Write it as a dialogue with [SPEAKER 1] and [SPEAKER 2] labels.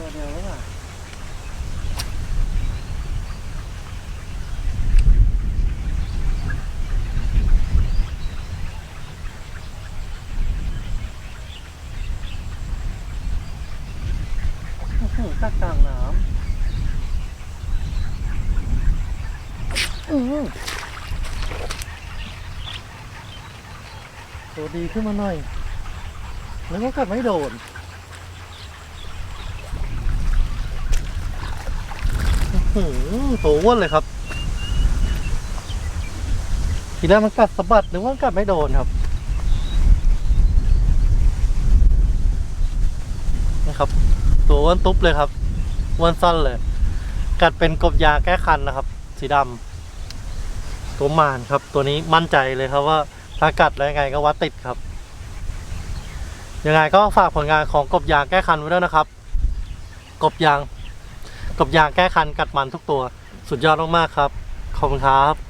[SPEAKER 1] ตัวเดียกลางน้ำอือตัวดีขึ้นมาหน่อยแล้วก็กลับไม่โดน หือตัวอ้วนเลยครับ ทีแรกมันกัดสะบัดนึกว่ากัดไม่โดนครับนะครับ ตัวอ้วนตุ๊บเลยครับอ้วนสั้นเลย กัดเป็นกบยาแก้คันนะครับ สีดำตัวมานครับ ตัวนี้มั่นใจเลยครับว่าถ้ากัดแล้วยังไงก็วัดติดครับ ยังไงก็ฝากผลงานของกบยางแก้คันไว้ด้วยนะครับ กบยาง กับยาแก้คันกัดมันทุกตัว สุดยอดมากๆครับ ขอบคุณครับ